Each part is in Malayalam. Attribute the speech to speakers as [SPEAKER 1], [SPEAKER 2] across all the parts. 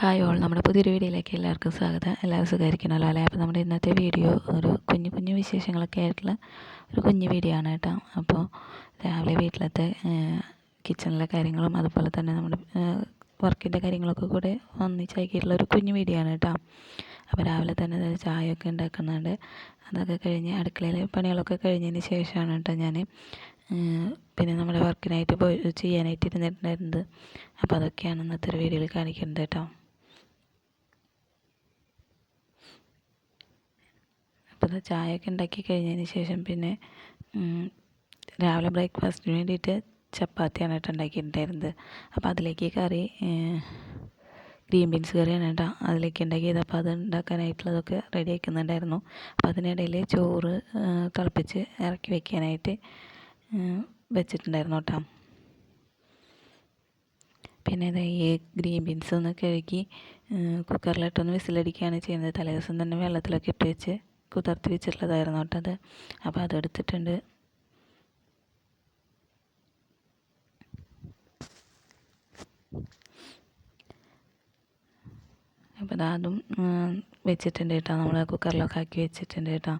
[SPEAKER 1] Hi all. നമ്മുടെ പുതിയൊരു വീഡിയോയിലേക്ക് എല്ലാവർക്കും സ്വാഗതം. എല്ലാവരും സുഖമായിരിക്കണമല്ലോ അല്ലേ? അപ്പോൾ നമ്മുടെ ഇന്നത്തെ വീഡിയോ ഒരു കുഞ്ഞു കുഞ്ഞു വിശേഷങ്ങളൊക്കെ ആയിട്ടുള്ള ഒരു കുഞ്ഞു വീഡിയോ ആണ് കേട്ടോ. അപ്പോൾ രാവിലെ വീട്ടിലത്തെ കിച്ചണിലെ കാര്യങ്ങളും അതുപോലെ തന്നെ നമ്മുടെ വർക്കിന്റെ കാര്യങ്ങളൊക്കെ കൂടെ ഒന്നിച്ചാക്കിയിട്ടുള്ള ഒരു കുഞ്ഞു വീഡിയോ ആണ് കേട്ടോ. അപ്പോൾ രാവിലെ തന്നെ ചായയൊക്കെ ഉണ്ടാക്കുന്നുണ്ട്. അതൊക്കെ കഴിഞ്ഞ് അടുക്കളയിലെ പണികളൊക്കെ കഴിഞ്ഞതിന് ശേഷമാണ് കേട്ടോ ഞാൻ പിന്നെ നമ്മുടെ വർക്കിനായിട്ട് പോയി ചെയ്യാനായിട്ട് ഇരുന്നിട്ടുണ്ടായിരുന്നത്. അപ്പോൾ അതൊക്കെയാണ് ഇന്നത്തെ ഒരു വീഡിയോയിൽ കാണിക്കുന്നത് കേട്ടോ. അപ്പോൾ ചായയൊക്കെ ഉണ്ടാക്കി കഴിഞ്ഞതിന് ശേഷം പിന്നെ രാവിലെ ബ്രേക്ക്ഫാസ്റ്റിന് വേണ്ടിയിട്ട് ചപ്പാത്തിയാണ് കേട്ടോ ഉണ്ടാക്കിയിട്ടുണ്ടായിരുന്നത്. അപ്പോൾ അതിലേക്ക് കറി ഗ്രീൻ ബീൻസ് കറിയാണ് കേട്ടോ അതിലേക്ക് ഉണ്ടാക്കിയത്. അപ്പോൾ അത് ഉണ്ടാക്കാനായിട്ടുള്ളതൊക്കെ റെഡി ആക്കുന്നുണ്ടായിരുന്നു. അപ്പോൾ അതിനിടയിൽ ചോറ് തിളപ്പിച്ച് ഇറക്കി വെക്കാനായിട്ട് വെച്ചിട്ടുണ്ടായിരുന്നു കേട്ടോ. പിന്നെ ഈ ഗ്രീൻ ബീൻസ് ഒന്ന് കഴുകി കുക്കറിലിട്ടൊന്ന് വിസിലടിക്കുകയാണ് ചെയ്യുന്നത്. തലേദിവസം തന്നെ വെള്ളത്തിലൊക്കെ ഇട്ട് വെച്ച് കുതിർത്തി വെച്ചിട്ടുള്ളതായിരുന്നു കേട്ടോ അത്. അപ്പോൾ അതെടുത്തിട്ടുണ്ട്. അപ്പോൾ അതും വെച്ചിട്ടുണ്ട് കേട്ടോ. നമ്മൾ കുക്കറിലൊക്കെ ആക്കി വെച്ചിട്ടുണ്ട് കേട്ടോ.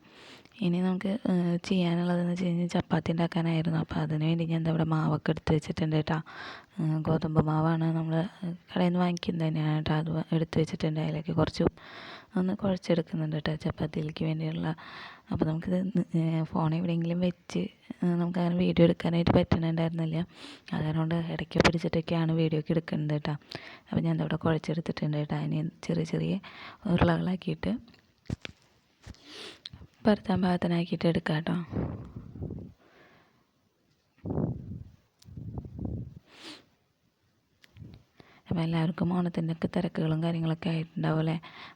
[SPEAKER 1] ഇനി നമുക്ക് ചെയ്യാനുള്ളതെന്ന് വെച്ച് കഴിഞ്ഞാൽ ചപ്പാത്തി ഉണ്ടാക്കാനായിരുന്നു. അപ്പോൾ അതിന് വേണ്ടി ഞാൻ ഇവിടെ മാവൊക്കെ എടുത്ത് വെച്ചിട്ടുണ്ട് കേട്ടോ. ഗോതമ്പ് മാവാണ് നമ്മൾ കടയിൽ നിന്ന് വാങ്ങിക്കുന്നത് തന്നെയാണ് കേട്ടോ. അത് എടുത്ത് വെച്ചിട്ടുണ്ട്. അതിലേക്ക് കുറച്ച് ഒന്ന് കുഴച്ചെടുക്കുന്നുണ്ട് കേട്ടോ ചപ്പാത്തിയിലേക്ക് വേണ്ടിയുള്ള. അപ്പോൾ നമുക്കിത് ഫോൺ എവിടെയെങ്കിലും വെച്ച് നമുക്ക് അങ്ങനെ വീഡിയോ എടുക്കാനായിട്ട് പറ്റുന്നുണ്ടായിരുന്നില്ല അതുകൊണ്ട് ഇടയ്ക്ക് പിടിച്ചിട്ടൊക്കെയാണ് വീഡിയോ ഒക്കെ എടുക്കുന്നത് കേട്ടോ. അപ്പോൾ ഞാൻ ഇവിടെ കുഴച്ചെടുത്തിട്ടുണ്ട് കേട്ടോ. അതിന് ചെറിയ ചെറിയ ഉരുളകളാക്കിയിട്ട് പരത്താൻ പാകത്തിനാക്കിയിട്ട് എടുക്കാം കേട്ടോ. അപ്പോൾ എല്ലാവർക്കും ഓണത്തിന്റെ ഒക്കെ തിരക്കുകളും കാര്യങ്ങളൊക്കെ ആയിട്ടുണ്ടാവും അല്ലേ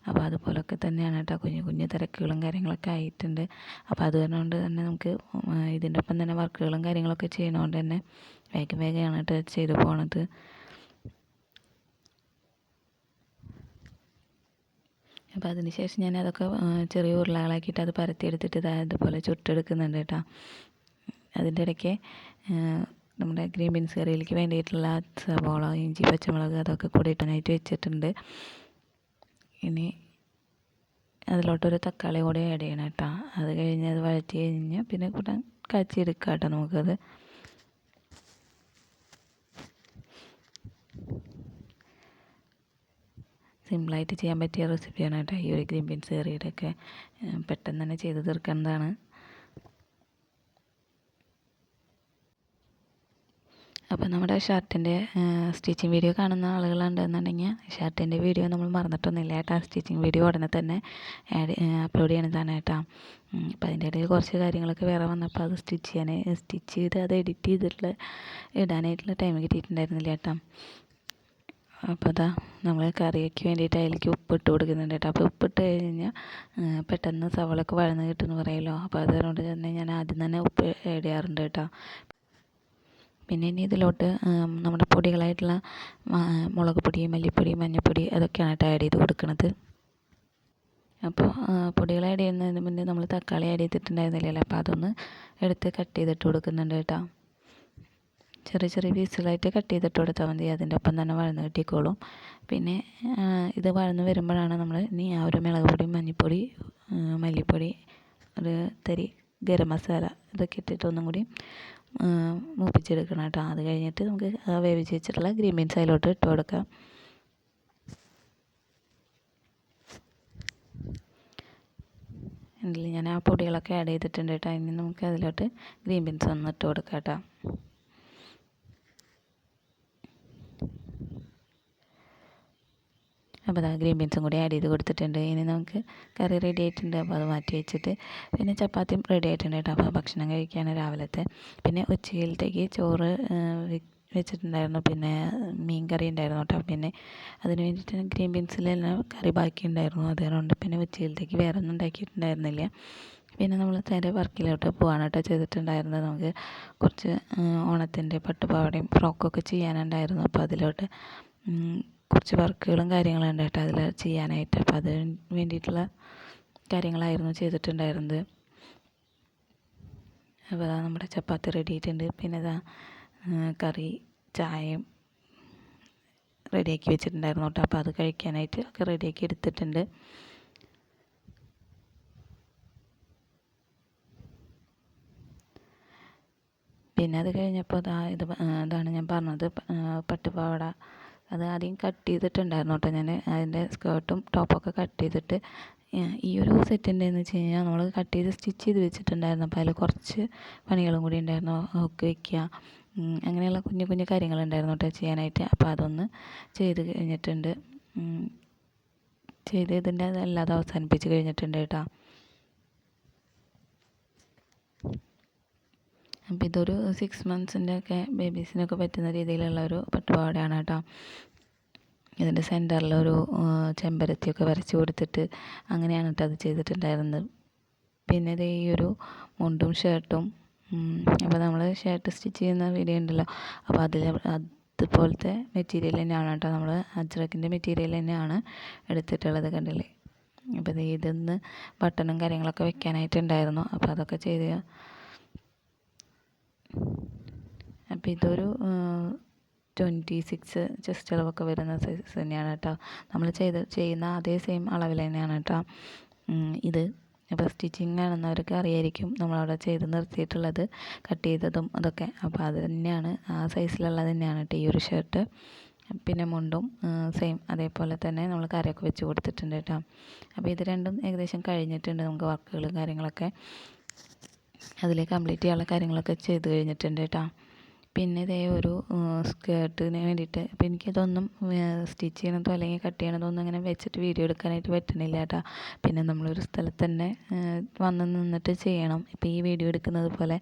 [SPEAKER 1] അപ്പോൾ അതുപോലൊക്കെ തന്നെയാണ് കേട്ടോ. കുഞ്ഞു കുഞ്ഞു തിരക്കുകളും കാര്യങ്ങളൊക്കെ ആയിട്ടുണ്ട്. അപ്പോൾ അത് കൊണ്ട് തന്നെ നമുക്ക് ഇതിന്റെ ഒപ്പം തന്നെ വർക്കുകളും കാര്യങ്ങളൊക്കെ ചെയ്യണതുകൊണ്ട് തന്നെ വേഗം വേഗമാണ് കേട്ടോ ചെയ്തു പോണത്. അപ്പോൾ അതിന് ശേഷം ഞാൻ അതൊക്കെ ചെറിയ ഉരുളകളാക്കിയിട്ട് അത് പരത്തിയെടുത്തിട്ട് ഇതുപോലെ ചുട്ടെടുക്കുന്നുണ്ട് കേട്ടോ. അതിന്റെ ഇടയ്ക്ക് നമ്മുടെ ഗ്രീൻ ബീൻസ് കറിയിലേക്ക് വേണ്ടിയിട്ടുള്ള സവോള ഇഞ്ചി പച്ചമുളക് അതൊക്കെ കൂടി ഇട്ടാനായിട്ട് വെച്ചിട്ടുണ്ട്. ഇനി അതിലോട്ടൊരു തക്കാളി കൂടി ആഡ് ചെയ്യണം കേട്ടോ. അത് കഴിഞ്ഞ് അത് വഴറ്റി കഴിഞ്ഞ് പിന്നെ കൂട്ടാൻ കാച്ചിയെടുക്കാം കേട്ടോ നമുക്കത്. സിമ്പിളായിട്ട് ചെയ്യാൻ പറ്റിയ റെസിപ്പിയാണ് കേട്ടോ ഈ ഒരു ഗ്രീൻ ബീൻസ് കറിയുടെ ഒക്കെ പെട്ടെന്ന് തന്നെ ചെയ്ത് തീർക്കേണ്ടതാണ്. അപ്പോൾ നമ്മുടെ ഷർട്ടിന്റെ സ്റ്റിച്ചിങ് വീഡിയോ കാണുന്ന ആളുകളുണ്ടെന്നുണ്ടെങ്കിൽ ഷർട്ടിന്റെ വീഡിയോ നമ്മൾ മറന്നിട്ടൊന്നുമില്ല കേട്ടോ. സ്റ്റിച്ചിങ് വീഡിയോ ഉടനെ തന്നെ ആഡ് അപ്ലോഡ് ചെയ്യണതാണ് കേട്ടോ. അപ്പോൾ അതിന്റെ ഇടയിൽ കുറച്ച് കാര്യങ്ങളൊക്കെ വേറെ വന്നപ്പോൾ അത് സ്റ്റിച്ച് ചെയ്യാൻ സ്റ്റിച്ച് ചെയ്ത് അത് എഡിറ്റ് ചെയ്തിട്ടുള്ള ഇടാനായിട്ടുള്ള ടൈം കിട്ടിയിട്ടുണ്ടായിരുന്നില്ല കേട്ടോ. അപ്പോൾ അതാ നമ്മൾ കറിയൊക്കെ വേണ്ടിയിട്ട് അതിലേക്ക് ഉപ്പിട്ട് കൊടുക്കുന്നുണ്ട് കേട്ടോ. അപ്പോൾ ഉപ്പിട്ട് കഴിഞ്ഞാൽ പെട്ടെന്ന് സവളൊക്കെ വഴന്ന് കിട്ടുമെന്ന് പറയുമല്ലോ. അപ്പോൾ അതുകൊണ്ട് തന്നെ ഞാൻ ആദ്യം തന്നെ ഉപ്പ് ഏടിയാറുണ്ട് കേട്ടോ. പിന്നെ ഇനി ഇതിലോട്ട് നമ്മുടെ പൊടികളായിട്ടുള്ള മുളക് പൊടി മല്ലിപ്പൊടി മഞ്ഞൾപ്പൊടി അതൊക്കെയാണ് കേട്ടോ ആഡ് ചെയ്ത് കൊടുക്കുന്നത് അപ്പോൾ പൊടികൾ ആഡ് ചെയ്യുന്നതിന് മുന്നേ നമ്മൾ തക്കാളി ആഡ് ചെയ്തിട്ടുണ്ടായിരുന്നില്ലല്ലോ അപ്പോൾ അതൊന്ന് എടുത്ത് കട്ട് ചെയ്തിട്ട് കൊടുക്കുന്നുണ്ട് കേട്ടോ. ചെറിയ ചെറിയ പീസുകളായിട്ട് കട്ട് ചെയ്തിട്ട് കൊടുത്താൽ മതി അതിന്റെ ഒപ്പം തന്നെ വഴന്ന് കിട്ടിക്കോളും. പിന്നെ ഇത് വഴന്ന് വരുമ്പോഴാണ് നമ്മൾ ഇനി ആ ഒരു മുളക് പൊടി മഞ്ഞൾപ്പൊടി മല്ലിപ്പൊടി ഒരു തരി ഗരം മസാല ഇതൊക്കെ ഇട്ടിട്ട് ഒന്നും കൂടി മൂപ്പിച്ചെടുക്കണം കേട്ടോ. അത് കഴിഞ്ഞിട്ട് നമുക്ക് വേവിച്ച് വെച്ചിട്ടുള്ള ഗ്രീൻ ബീൻസ് അതിലോട്ട് ഇട്ട് കൊടുക്കാം. ഇതിൽ ഞാൻ ആ പൊടികളൊക്കെ ആഡ് ചെയ്തിട്ടുണ്ട് കേട്ടോ. ഇനി നമുക്ക് അതിലോട്ട് ഗ്രീൻ ബീൻസ് ഒന്ന് ഇട്ട് കൊടുക്കാം കേട്ടോ. അപ്പോൾ അതാ ഗ്രീൻ ബീൻസും കൂടി ആഡ് ചെയ്ത് കൊടുത്തിട്ടുണ്ട്. ഇനി നമുക്ക് കറി റെഡി ആയിട്ടുണ്ട്. അപ്പോൾ അത് മാറ്റി വെച്ചിട്ട് പിന്നെ ചപ്പാത്തിയും റെഡി ആയിട്ടുണ്ട് കേട്ടോ. അപ്പോൾ ഭക്ഷണം കഴിക്കുകയാണ് രാവിലത്തെ. പിന്നെ ഉച്ചയിലത്തേക്ക് ചോറ് വെച്ചിട്ടുണ്ടായിരുന്നു. പിന്നെ മീൻ കറി ഉണ്ടായിരുന്നു കേട്ടോ. പിന്നെ അതിന് വേണ്ടിയിട്ട് ഗ്രീൻ ബീൻസിലെല്ലാം കറി ബാക്കി ഉണ്ടായിരുന്നു. അതുകൊണ്ട് പിന്നെ ഉച്ചയിലത്തേക്ക് വേറെ ഒന്നും ഉണ്ടാക്കിയിട്ടുണ്ടായിരുന്നില്ല. പിന്നെ നമ്മൾ നേരെ വർക്കിലോട്ട് പോകാൻ കേട്ടോ ചെയ്തിട്ടുണ്ടായിരുന്നത്. നമുക്ക് കുറച്ച് ഓണത്തിന്റെ പട്ടുപാവാടയും ഫ്രോക്കൊക്കെ ചെയ്യാനുണ്ടായിരുന്നു. അപ്പോൾ അതിലോട്ട് കുറച്ച് വർക്കുകളും കാര്യങ്ങളും ഉണ്ടായിട്ട് അതിൽ ചെയ്യാനായിട്ട്. അപ്പോൾ അതിന് വേണ്ടിയിട്ടുള്ള കാര്യങ്ങളായിരുന്നു ചെയ്തിട്ടുണ്ടായിരുന്നത്. അപ്പോൾ അതാ നമ്മുടെ ചപ്പാത്തി റെഡി ആയിട്ടുണ്ട് പിന്നെ ഇതാ കറി ചായയും റെഡിയാക്കി വെച്ചിട്ടുണ്ടായിരുന്നു കേട്ടോ. അപ്പോൾ അത് കഴിക്കാനായിട്ട് ഒക്കെ റെഡിയാക്കി എടുത്തിട്ടുണ്ട്. പിന്നെ അത് കഴിഞ്ഞപ്പോൾ അതാ ഇത് ഇതാണ് ഞാൻ പറഞ്ഞത് പട്ടുപാവാട അത് ആദ്യം കട്ട് ചെയ്തിട്ടുണ്ടായിരുന്നു കേട്ടോ ഞാൻ അതിന്റെ സ്കേർട്ടും ടോപ്പൊക്കെ കട്ട് ചെയ്തിട്ട് ഈ ഒരു സെറ്റിന്റെ എന്ന് വെച്ച് കഴിഞ്ഞാൽ നമ്മൾ കട്ട് ചെയ്ത് സ്റ്റിച്ച് ചെയ്ത് വെച്ചിട്ടുണ്ടായിരുന്നു. അപ്പോൾ അതിൽ കുറച്ച് പണികളും കൂടി ഉണ്ടായിരുന്നു ഹുക്ക് വയ്ക്കുക അങ്ങനെയുള്ള കുഞ്ഞു കുഞ്ഞു കാര്യങ്ങളുണ്ടായിരുന്നു കേട്ടോ ചെയ്യാനായിട്ട്. അപ്പോൾ അതൊന്ന് ചെയ്ത് കഴിഞ്ഞിട്ടുണ്ട്. ചെയ്ത് ഇതിന്റെ അല്ലാതെ അവസാനിപ്പിച്ച് കഴിഞ്ഞിട്ടുണ്ട് കേട്ടോ. അപ്പോൾ ഇതൊരു സിക്സ് മന്ത്സിന്റെ ഒക്കെ ബേബീസിനൊക്കെ പറ്റുന്ന രീതിയിലുള്ള ഒരു പട്ടുപാവാടയാണ് കേട്ടോ. ഇതിന്റെ സെന്ററിലൊരു ചെമ്പരത്തിയൊക്കെ വരച്ച് കൊടുത്തിട്ട് അങ്ങനെയാണ് കേട്ടോ അത് ചെയ്തിട്ടുണ്ടായിരുന്നത്. പിന്നെ ഇത് ഈ ഒരു മുണ്ടും ഷർട്ടും അപ്പോൾ നമ്മൾ ഷർട്ട് സ്റ്റിച്ച് ചെയ്യുന്ന വീഡിയോ ഉണ്ടല്ലോ. അപ്പോൾ അതിൽ അതുപോലത്തെ മെറ്റീരിയൽ തന്നെയാണ് കേട്ടോ നമ്മൾ അജ്രക്കിന്റെ മെറ്റീരിയൽ തന്നെയാണ് എടുത്തിട്ടുള്ളത് കണ്ടില്ലേ? അപ്പോൾ ഇതിൽ നിന്ന് ബട്ടണും കാര്യങ്ങളൊക്കെ വെക്കാനായിട്ടുണ്ടായിരുന്നു. അപ്പോൾ അതൊക്കെ ചെയ്ത് അപ്പോൾ ഇതൊരു ട്വന്റി സിക്സ് ചെസ്റ്റ് അളവൊക്കെ വരുന്ന സൈസ് തന്നെയാണ് കേട്ടോ. നമ്മൾ ചെയ്ത് ചെയ്യുന്ന അതേ സെയിം അളവിൽ തന്നെയാണ് കേട്ടോ. ഇത് അപ്പോൾ സ്റ്റിച്ചിങ് ആണെന്നവർക്ക് അറിയായിരിക്കും നമ്മളവിടെ ചെയ്ത് നിർത്തിയിട്ടുള്ളത് കട്ട് ചെയ്തതും അതൊക്കെ. അപ്പോൾ അത് തന്നെയാണ് ആ സൈസിലുള്ളത് തന്നെയാണ് കേട്ടോ ഈ ഒരു ഷർട്ട് പിന്നെ മുണ്ടും സെയിം അതേപോലെ തന്നെ നമ്മൾ കരയൊക്കെ വെച്ച് കൊടുത്തിട്ടുണ്ട് കേട്ടോ. അപ്പോൾ ഇത് രണ്ടും ഏകദേശം കഴിഞ്ഞിട്ടുണ്ട് നമുക്ക് വർക്കുകളും കാര്യങ്ങളൊക്കെ. അതിൽ കംപ്ലീറ്റ് ചെയ്യാനുള്ള കാര്യങ്ങളൊക്കെ ചെയ്ത് കഴിഞ്ഞിട്ടുണ്ട് കേട്ടോ. പിന്നെ ഇതേ ഒരു സ്കേർട്ടിന് വേണ്ടിയിട്ട്. അപ്പോൾ എനിക്കിതൊന്നും സ്റ്റിച്ച് ചെയ്യണതോ അല്ലെങ്കിൽ കട്ട് ചെയ്യണതോ ഒന്നും അങ്ങനെ വെച്ചിട്ട് വീഡിയോ എടുക്കാനായിട്ട് പറ്റണില്ല കേട്ടോ. പിന്നെ നമ്മളൊരു സ്ഥലത്ത് തന്നെ വന്ന് നിന്നിട്ട് ചെയ്യണം. ഇപ്പോൾ ഈ വീഡിയോ എടുക്കുന്നത് പോലെ.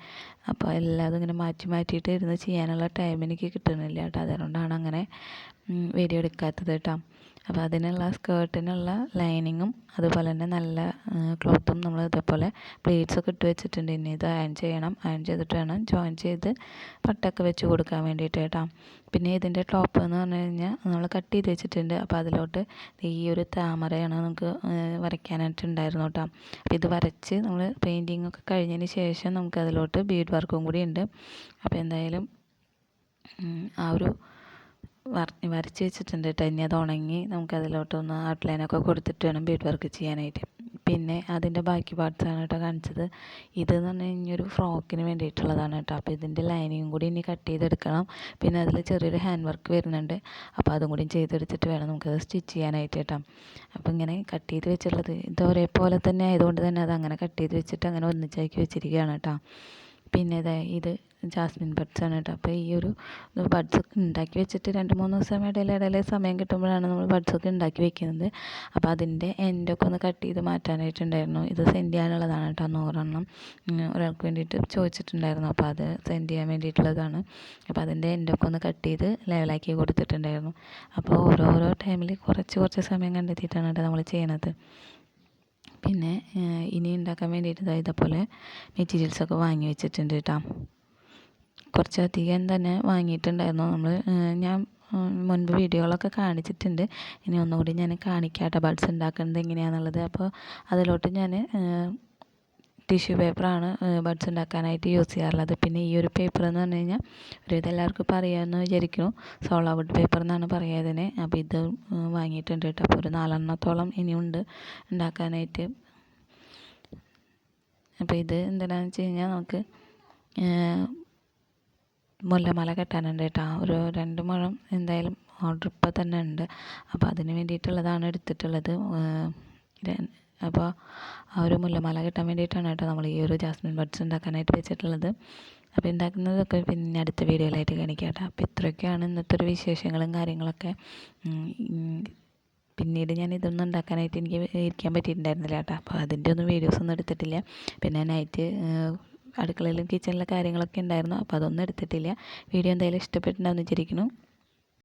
[SPEAKER 1] അപ്പോൾ എല്ലാതും ഇങ്ങനെ മാറ്റി മാറ്റിയിട്ട് ഇരുന്ന് ചെയ്യാനുള്ള ടൈം എനിക്ക് കിട്ടുന്നില്ല കേട്ടോ. അതുകൊണ്ടാണ് അങ്ങനെ വീഡിയോ എടുക്കാത്തത് കേട്ടോ. അപ്പോൾ അതിനുള്ള സ്കേർട്ടിനുള്ള ലൈനിങ്ങും അതുപോലെ തന്നെ നല്ല ക്ലോത്തും നമ്മൾ ഇതേപോലെ പ്ലേറ്റ്സൊക്കെ ഇട്ട് വെച്ചിട്ടുണ്ട്. ഇനി ഇത് അയൺ ചെയ്യണം. അയൺ ചെയ്തിട്ട് വേണം ജോയിൻ ചെയ്ത് പട്ടൊക്കെ വെച്ച് കൊടുക്കാൻ വേണ്ടിയിട്ട് കേട്ടോ. പിന്നെ ഇതിന്റെ ടോപ്പ് എന്ന് പറഞ്ഞു കഴിഞ്ഞാൽ നമ്മൾ കട്ട് ചെയ്ത് വെച്ചിട്ടുണ്ട്. അപ്പോൾ അതിലോട്ട് ഈ ഒരു താമരയാണ് നമുക്ക് വരയ്ക്കാനായിട്ട് ഉണ്ടായിരുന്നു കേട്ടോ. അപ്പോൾ ഇത് വരച്ച് നമ്മൾ പെയിന്റിങ് ഒക്കെ കഴിഞ്ഞതിന് ശേഷം നമുക്ക് അതിലോട്ട് ബീഡ് വർക്കും കൂടി ഉണ്ട്. അപ്പോൾ എന്തായാലും ആ ഒരു വരച്ച് വെച്ചിട്ടുണ്ട് കേട്ടോ ഇനി അത് ഉണങ്ങി നമുക്ക് അതിലോട്ടൊന്ന് ഔട്ട്ലൈനൊക്കെ കൊടുത്തിട്ട് വേണം ബീഡ് വർക്ക് ചെയ്യാനായിട്ട്. പിന്നെ അതിന്റെ ബാക്കി പാർട്സാണ് കേട്ടോ കാണിച്ചത്. ഇതെന്ന് പറഞ്ഞു കഴിഞ്ഞാൽ ഒരു ഫ്രോക്കിന് വേണ്ടിയിട്ടുള്ളതാണ് കേട്ടോ അപ്പോൾ ഇതിന്റെ ലൈനിങ്ങും കൂടി ഇനി കട്ട് ചെയ്തെടുക്കണം. പിന്നെ അതിൽ ചെറിയൊരു ഹാൻഡ് വർക്ക് വരുന്നുണ്ട്. അപ്പോൾ അതും കൂടി ചെയ്തെടുത്തിട്ട് വേണം നമുക്കത് സ്റ്റിച്ച് ചെയ്യാനായിട്ട് കേട്ടോ അപ്പോൾ ഇങ്ങനെ കട്ട് ചെയ്ത് വെച്ചിട്ടുള്ളത് ഇത് ഒരേപോലെ തന്നെ ആയതുകൊണ്ട് തന്നെ അത് അങ്ങനെ കട്ട് ചെയ്ത് വെച്ചിട്ട് അങ്ങനെ ഒന്നിച്ചാക്കി വെച്ചിരിക്കുകയാണ് കേട്ടോ പിന്നെ ഇത് ജാസ്മിൻ ബഡ്സാണ് കേട്ടോ. അപ്പോൾ ഈ ഒരു ബഡ്സൊക്കെ ഉണ്ടാക്കി വെച്ചിട്ട് രണ്ട് മൂന്ന് ദിവസം ഇടയിൽ ഇടയിൽ സമയം കിട്ടുമ്പോഴാണ് നമ്മൾ ബഡ്സൊക്കെ ഉണ്ടാക്കി വെക്കുന്നത്. അപ്പോൾ അതിന്റെ എൻഡൊക്കെ ഒന്ന് കട്ട് ചെയ്ത് മാറ്റാനായിട്ടുണ്ടായിരുന്നു. ഇത് സെൻഡ് ചെയ്യാനുള്ളതാണ് കേട്ടോ നൂറെണ്ണം. ഒരാൾക്ക് വേണ്ടിയിട്ട് ചോദിച്ചിട്ടുണ്ടായിരുന്നു. അപ്പോൾ അത് സെൻഡ് ചെയ്യാൻ വേണ്ടിയിട്ടുള്ളതാണ്. അപ്പോൾ അതിന്റെ എൻഡൊക്കെ ഒന്ന് കട്ട് ചെയ്ത് ലെവലാക്കി കൊടുത്തിട്ടുണ്ടായിരുന്നു. അപ്പോൾ ഓരോരോ ടൈമിൽ കുറച്ച് കുറച്ച് സമയം കണ്ടെത്തിയിട്ടാണ് കേട്ടോ നമ്മൾ ചെയ്യണത്. പിന്നെ ഇനി ഉണ്ടാക്കാൻ വേണ്ടിയിട്ട് ഇതേപോലെ മെറ്റീരിയൽസൊക്കെ വാങ്ങി വെച്ചിട്ടുണ്ട് കേട്ടോ. കുറച്ചധികം തന്നെ വാങ്ങിയിട്ടുണ്ടായിരുന്നു നമ്മൾ. ഞാൻ മുൻപ് വീഡിയോകളൊക്കെ കാണിച്ചിട്ടുണ്ട്. ഇനി ഒന്നുകൂടി ഞാൻ കാണിക്കാട്ടെ ബഡ്സ് ഉണ്ടാക്കുന്നത് എങ്ങനെയാണെന്നുള്ളത് അപ്പോൾ അതിലോട്ട് ഞാൻ ടിഷ്യൂ പേപ്പറാണ് ബഡ്സ് ഉണ്ടാക്കാനായിട്ട് യൂസ് ചെയ്യാറുള്ളത്. പിന്നെ ഈ ഒരു പേപ്പർ എന്ന് പറഞ്ഞു കഴിഞ്ഞാൽ ഒരു ഇതെല്ലാവർക്കും ഇപ്പോൾ അറിയാമെന്ന് വിചാരിക്കുന്നു. സോളാ വുഡ് പേപ്പർ എന്നാണ് പറയുക അപ്പോൾ ഇത് വാങ്ങിയിട്ടുണ്ട് കേട്ടോ. അപ്പോൾ ഒരു നാലെണ്ണത്തോളം ഇനിയുണ്ട് ഉണ്ടാക്കാനായിട്ട്. അപ്പോൾ ഇത് എന്താണെന്ന് വെച്ച് കഴിഞ്ഞാൽ നമുക്ക് മുല്ലമാല കെട്ടാനുണ്ട് കേട്ടോ. ഒരു രണ്ട് മുഴം എന്തായാലും ഓർഡർ ഇപ്പോൾ തന്നെ ഉണ്ട്. അപ്പോൾ അതിന് വേണ്ടിയിട്ടുള്ളതാണ് എടുത്തിട്ടുള്ളത്. അപ്പോൾ ആ ഒരു മുല്ലമാല കെട്ടാൻ വേണ്ടിയിട്ടാണ് കേട്ടോ നമ്മൾ ഈ ഒരു ജാസ്മിൻ ബഡ്സ് ഉണ്ടാക്കാനായിട്ട് വെച്ചിട്ടുള്ളത്. അപ്പോൾ ഉണ്ടാക്കുന്നതൊക്കെ പിന്നെ അടുത്ത വീഡിയോയിലായിട്ട് കാണിക്കാം കേട്ടോ. അപ്പോൾ ഇത്രയൊക്കെയാണ് ഇന്നത്തെ ഒരു വിശേഷങ്ങളും കാര്യങ്ങളൊക്കെ. പിന്നീട് ഞാൻ ഇതൊന്നും ഉണ്ടാക്കാനായിട്ട് എനിക്ക് ഇരിക്കാൻ പറ്റിയിട്ടുണ്ടായിരുന്നില്ല കേട്ടോ. അപ്പോൾ അതിന്റെ ഒന്നും വീഡിയോസ് ഒന്നും എടുത്തിട്ടില്ല. പിന്നെ നൈറ്റ് അടുക്കളയിലും കിച്ചണിലെ കാര്യങ്ങളൊക്കെ ഉണ്ടായിരുന്നു. അപ്പോൾ അതൊന്നും എടുത്തിട്ടില്ല. വീഡിയോ എന്തായാലും ഇഷ്ടപ്പെട്ടിട്ടുണ്ടാകുമെന്ന് വിചാരിക്കുന്നു.